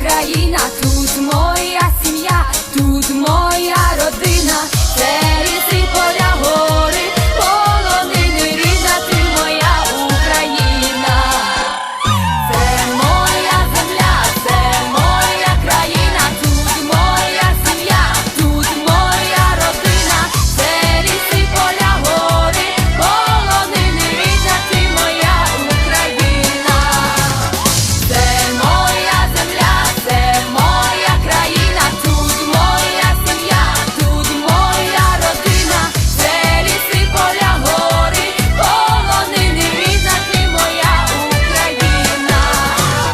країна тут мова.